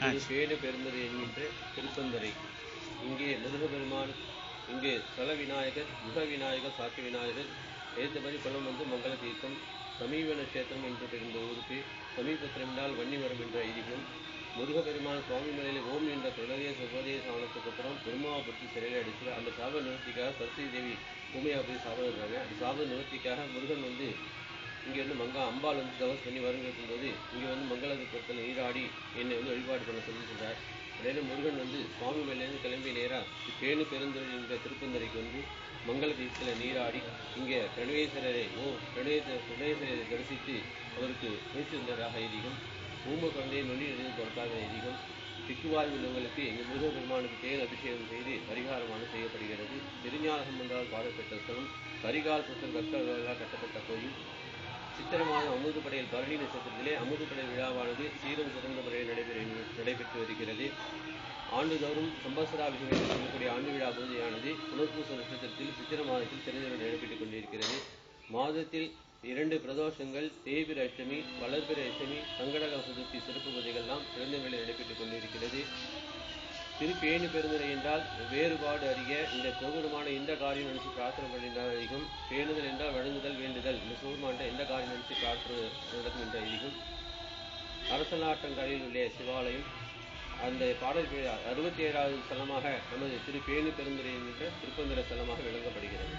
திரு பெருந்தரை என்கின்ற திருப்பந்தரை இங்கே முருகபெருமான் இங்கே சல விநாயகர் முக விநாயகர் சாக்கி விநாயகர் ஏற்றபடி குளம் வந்து மங்கள தீர்த்தம் சமீபன கஷேத்திரம் என்று பெருந்த ஊருக்கு சமீபத்திரம் என்றால் வன்னிமரம் என்ற ஐதீகம். முருகப்பெருமான் சுவாமி மலையில் ஓம் என்ற பிரதேச உபதேச ஆனதுக்கு அப்புறம் பெருமாபுரத்து சிறையில் அடிச்சு அந்த சாப நிவர்த்திக்காக சரஸ்வதி தேவி பூமையாக போய் சாபம் இருக்காங்க. அந்த சாப நிவர்த்திக்காக முருகன் வந்து இங்கே வந்து மங்கா அம்பாள் வந்து தவஸ் பண்ணி வரம் கேட்கும்போது இங்கே வந்து மங்களபுரத்தில் நீராடி என்னை வந்து வழிபாடு பண்ண சொல்லி சொல்கிறார் அதே முருகன் வந்து சுவாமி மேலேருந்து கிளம்பி நேராக பேணு பெருந்துறை என்ற திருப்பந்தரைக்கு வந்து மங்கள தீபத்தில் நீராடி இங்கே பிரணவேஸ்வரரை ஓ பிரணவேஸ்வரர் பிரணவேஸ்வரரை தரிசித்து அவருக்கு பேசுகின்றதாக ஐதீகம். ஊம குழந்தையை நொடி எழுதி கொடுக்காத ஐதீகம். திக்குவாய் உள்ளவங்களுக்கு எங்கள் முருகப்பெருமானுக்கு தேர் அபிஷேகம் செய்து பரிகாரமான செய்யப்படுகிறது. திருஞான என்றால் பாடப்பட்ட ஸ்தலம். கரிகால் புத்தர் பக்தர்களால் கட்டப்பட்ட கோயில். சித்திர மாதம் அமுதுப்படையில் பரணி நட்சத்திரத்திலே அமுதுப்படை விழாவானது சீரும் சிறந்த முறையில் நடைபெற நடைபெற்று வருகிறது. ஆண்டுதோறும் சம்பத்சராபிஷேகம் என்று சொல்லக்கூடிய ஆண்டு விழா பூஜையானது புனர்பூச நட்சத்திரத்தில் சித்திர மாதத்தில் சிறந்த நடைபெற்றுக் கொண்டிருக்கிறது. மாதத்தில் இரண்டு பிரதோஷங்கள் தேய்பிர அஷ்டமி வளர்பிர அஷ்டமி சங்கடக சதுர்த்தி சிறப்பு பூஜைகள்லாம் சிறந்த நிலையில் நடைபெற்றுக் கொண்டிருக்கிறது. திருப்பேணி பெருந்துரை என்றால் வேறுபாடு அறிய இந்த பிரபுரமான இந்த காரியம் நினைச்சு பிரார்த்தனை பண்ணினால் அதிகம். பேணுதல் என்றால் வழங்குதல் வேண்டுதல் காற்று நினைச்சு பிரார்த்தனை நடக்கும் உள்ள சிவாலயம் அந்த பாடல் அறுபத்தி ஏழாவது ஸ்தலமாக நமது திரு பேணி பெருந்துரை என்கின்ற திருப்பந்திர ஸ்தலமாக விளங்கப்படுகிறது.